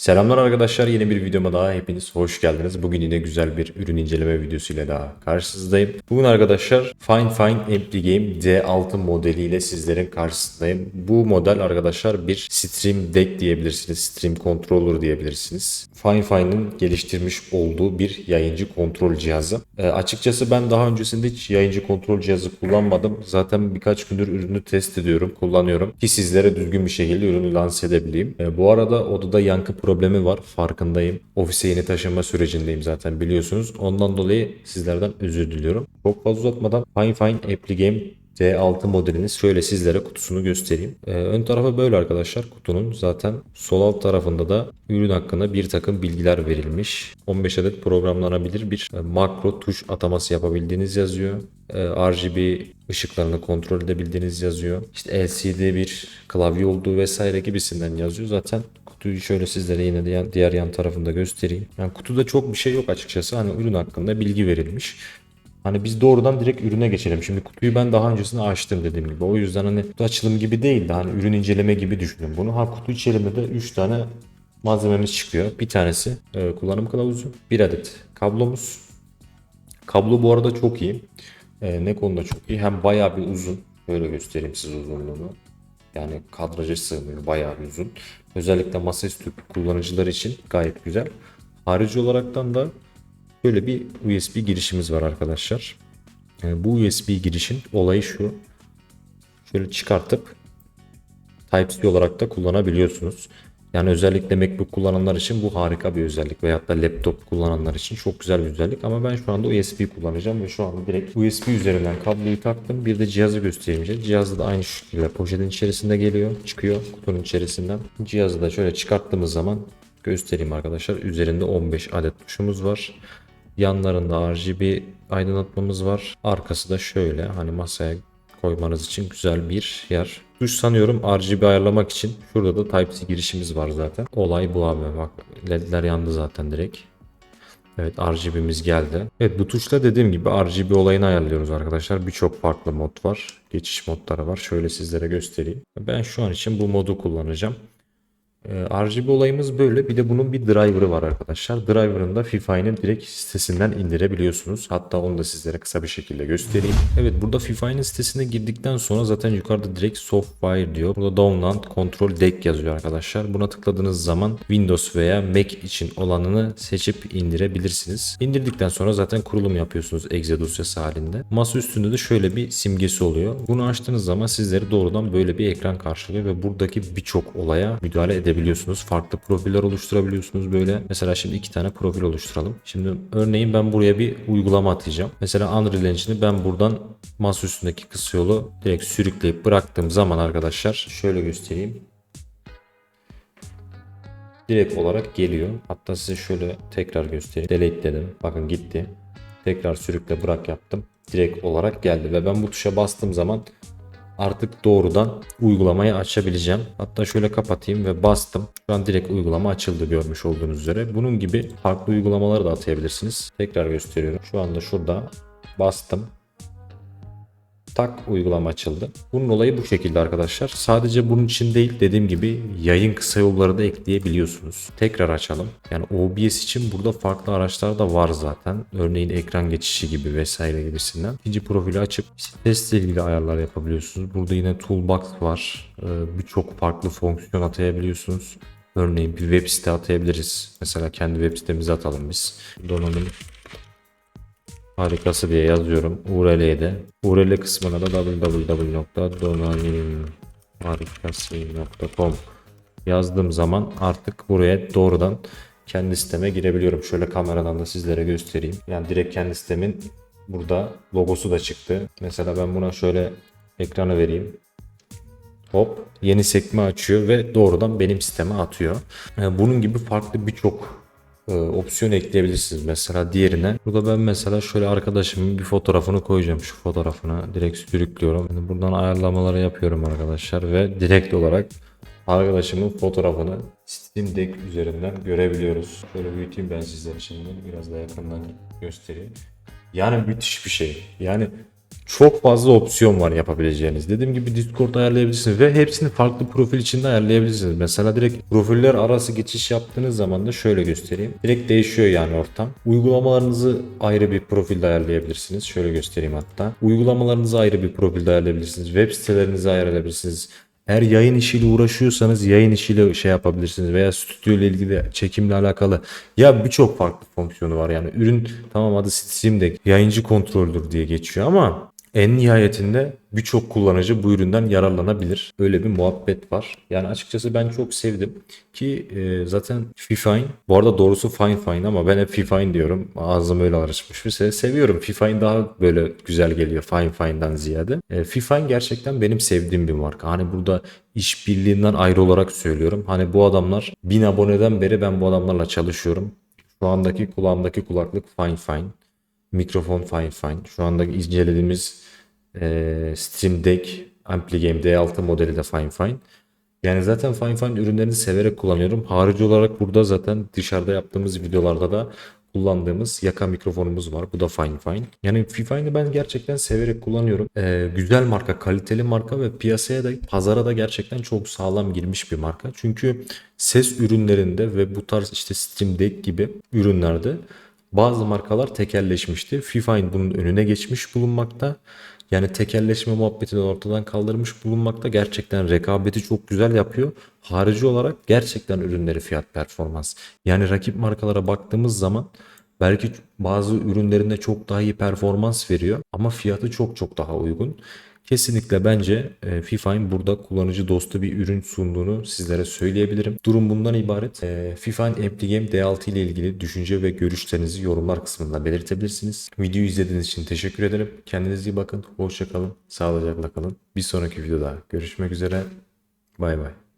Selamlar arkadaşlar yeni bir videoma daha hepiniz hoş geldiniz. Bugün yine güzel bir ürün inceleme videosuyla daha karşınızdayım. Bugün arkadaşlar Fine Fine Ampli Game D6 modeliyle sizlerin karşısındayım. Bu model arkadaşlar bir Stream Deck diyebilirsiniz, Stream Controller diyebilirsiniz. Fine Fine'ın geliştirmiş olduğu bir yayıncı kontrol cihazı. E, açıkçası ben daha öncesinde hiç yayıncı kontrol cihazı kullanmadım. Zaten birkaç gündür ürünü test ediyorum, kullanıyorum ki sizlere düzgün bir şekilde ürünü lanse edebileyim. E, bu arada odada yankı problemi var farkındayım. Ofise yeni taşınma sürecindeyim zaten biliyorsunuz. Ondan dolayı sizlerden özür diliyorum. Çok fazla uzatmadan Fine Fine Apply Game D6 modelini şöyle sizlere kutusunu göstereyim. Ee, ön tarafı böyle arkadaşlar kutunun. Zaten sol alt tarafında da ürün hakkında bir takım bilgiler verilmiş. 15 adet programlanabilir bir e, makro tuş ataması yapabildiğiniz yazıyor. Ee, RGB ışıklarını kontrol edebildiğiniz yazıyor. İşte LCD bir klavye olduğu vesaire gibisinden yazıyor. Zaten kutuyu şöyle sizlere yine diğer, diğer yan tarafında göstereyim. Yani kutuda çok bir şey yok açıkçası. Hani ürün hakkında bilgi verilmiş. Hani biz doğrudan direkt ürüne geçelim. Şimdi kutuyu ben daha öncesinde açtım dediğim gibi. O yüzden hani kutu açılım gibi değil de hani ürün inceleme gibi düşünün bunu. Ha kutu içerisinde 3 tane malzememiz çıkıyor. Bir tanesi e, kullanım kılavuzu. Bir adet kablomuz. Kablo bu arada çok iyi. E, ne konuda çok iyi? Hem bayağı bir uzun. Böyle göstereyim size uzunluğunu. Yani kadraja sığmıyor. Bayağı uzun. Özellikle masaüstü kullanıcılar için gayet güzel. Harici olaraktan da Böyle bir USB girişimiz var arkadaşlar. Yani bu USB girişin olayı şu. Şöyle çıkartıp Type-C olarak da kullanabiliyorsunuz. Yani özellikle MacBook kullananlar için bu harika bir özellik veyahut da laptop kullananlar için çok güzel bir özellik ama ben şu anda USB kullanacağım ve şu anda direkt USB üzerinden kabloyu taktım. Bir de cihazı göstereyim. Cihazı da aynı şekilde poşetin içerisinde geliyor, çıkıyor kutunun içerisinden. Cihazı da şöyle çıkarttığımız zaman göstereyim arkadaşlar. Üzerinde 15 adet tuşumuz var. Yanlarında RGB aydınlatmamız var. Arkası da şöyle hani masaya koymanız için güzel bir yer. Tuş sanıyorum RGB ayarlamak için. Şurada da Type-C girişimiz var zaten. Olay bu abi. Bak ledler yandı zaten direkt. Evet RGB'miz geldi. Evet bu tuşla dediğim gibi RGB olayını ayarlıyoruz arkadaşlar. Birçok farklı mod var. Geçiş modları var. Şöyle sizlere göstereyim. Ben şu an için bu modu kullanacağım. Ee, RGB olayımız böyle. Bir de bunun bir driver'ı var arkadaşlar. Driver'ını da FIFA'nın direkt sitesinden indirebiliyorsunuz. Hatta onu da sizlere kısa bir şekilde göstereyim. Evet burada FIFA'nın sitesine girdikten sonra zaten yukarıda direkt software diyor. Burada download control deck yazıyor arkadaşlar. Buna tıkladığınız zaman Windows veya Mac için olanını seçip indirebilirsiniz. İndirdikten sonra zaten kurulum yapıyorsunuz exe dosyası halinde. Masa üstünde de şöyle bir simgesi oluyor. Bunu açtığınız zaman sizleri doğrudan böyle bir ekran karşılıyor ve buradaki birçok olaya müdahale edebilirsiniz edebiliyorsunuz. Farklı profiller oluşturabiliyorsunuz böyle. Mesela şimdi iki tane profil oluşturalım. Şimdi örneğin ben buraya bir uygulama atacağım. Mesela Unreal Engine'i ben buradan masa üstündeki kısa yolu direkt sürükleyip bıraktığım zaman arkadaşlar şöyle göstereyim. Direkt olarak geliyor. Hatta size şöyle tekrar göstereyim. Delete dedim. Bakın gitti. Tekrar sürükle bırak yaptım. Direkt olarak geldi ve ben bu tuşa bastığım zaman artık doğrudan uygulamayı açabileceğim. Hatta şöyle kapatayım ve bastım. Şu an direkt uygulama açıldı görmüş olduğunuz üzere. Bunun gibi farklı uygulamaları da atayabilirsiniz. Tekrar gösteriyorum. Şu anda şurada bastım. Tak uygulama açıldı. Bunun olayı bu şekilde arkadaşlar. Sadece bunun için değil dediğim gibi yayın kısa yolları da ekleyebiliyorsunuz. Tekrar açalım. Yani OBS için burada farklı araçlar da var zaten. Örneğin ekran geçişi gibi vesaire gibisinden. İkinci profili açıp test ilgili ayarlar yapabiliyorsunuz. Burada yine toolbox var. Ee, Birçok farklı fonksiyon atayabiliyorsunuz. Örneğin bir web site atayabiliriz. Mesela kendi web sitemizi atalım biz. Donanım harikası diye yazıyorum URL'ye de. URL kısmına da www.donanimharikası.com yazdığım zaman artık buraya doğrudan kendi siteme girebiliyorum. Şöyle kameradan da sizlere göstereyim. Yani direkt kendi sitemin burada logosu da çıktı. Mesela ben buna şöyle ekrana vereyim. Hop yeni sekme açıyor ve doğrudan benim siteme atıyor. Bunun gibi farklı birçok e, opsiyon ekleyebilirsiniz. Mesela diğerine. Burada ben mesela şöyle arkadaşımın bir fotoğrafını koyacağım. Şu fotoğrafını direkt sürüklüyorum. Yani buradan ayarlamaları yapıyorum arkadaşlar ve direkt olarak arkadaşımın fotoğrafını Steam Deck üzerinden görebiliyoruz. Şöyle büyüteyim ben sizler için. Biraz daha yakından göstereyim. Yani müthiş bir şey. Yani çok fazla opsiyon var yapabileceğiniz. Dediğim gibi Discord ayarlayabilirsiniz ve hepsini farklı profil içinde ayarlayabilirsiniz. Mesela direkt profiller arası geçiş yaptığınız zaman da şöyle göstereyim. Direkt değişiyor yani ortam. Uygulamalarınızı ayrı bir profilde ayarlayabilirsiniz. Şöyle göstereyim hatta. Uygulamalarınızı ayrı bir profilde ayarlayabilirsiniz. Web sitelerinizi ayarlayabilirsiniz. Eğer yayın işiyle uğraşıyorsanız yayın işiyle şey yapabilirsiniz veya stüdyo ile ilgili çekimle alakalı ya birçok farklı fonksiyonu var yani ürün tamam adı Steam Deck yayıncı kontroldür diye geçiyor ama en nihayetinde birçok kullanıcı bu üründen yararlanabilir. Öyle bir muhabbet var. Yani açıkçası ben çok sevdim ki e, zaten Fifine bu arada doğrusu Fine Fine ama ben hep Fifine diyorum. Ağzım öyle alışmış bir şey. Seviyorum. Fifine daha böyle güzel geliyor Fine Fine'dan ziyade. E, Fifine gerçekten benim sevdiğim bir marka. Hani burada işbirliğinden ayrı olarak söylüyorum. Hani bu adamlar 1000 aboneden beri ben bu adamlarla çalışıyorum. Şu andaki kulağımdaki kulaklık Fine Fine. Mikrofon Fine Fine. Şu andaki incelediğimiz e, Stream Deck Ampli Game D6 modeli de Fine Fine. Yani zaten Fine Fine ürünlerini severek kullanıyorum. Harici olarak burada zaten dışarıda yaptığımız videolarda da kullandığımız yaka mikrofonumuz var. Bu da Fine Fine. Yani Fine'i ben gerçekten severek kullanıyorum. Ee, güzel marka, kaliteli marka ve piyasaya da pazara da gerçekten çok sağlam girmiş bir marka. Çünkü ses ürünlerinde ve bu tarz işte Stream Deck gibi ürünlerde bazı markalar tekelleşmişti. Fifine bunun önüne geçmiş bulunmakta. Yani tekelleşme muhabbetini ortadan kaldırmış bulunmakta. Gerçekten rekabeti çok güzel yapıyor. Harici olarak gerçekten ürünleri fiyat performans. Yani rakip markalara baktığımız zaman belki bazı ürünlerinde çok daha iyi performans veriyor ama fiyatı çok çok daha uygun. Kesinlikle bence e, Fifine burada kullanıcı dostu bir ürün sunduğunu sizlere söyleyebilirim. Durum bundan ibaret. E, Fifine Ampli Game D6 ile ilgili düşünce ve görüşlerinizi yorumlar kısmında belirtebilirsiniz. Videoyu izlediğiniz için teşekkür ederim. Kendinize iyi bakın. Hoşça kalın. Sağlıcakla kalın. Bir sonraki videoda görüşmek üzere. Bay bay.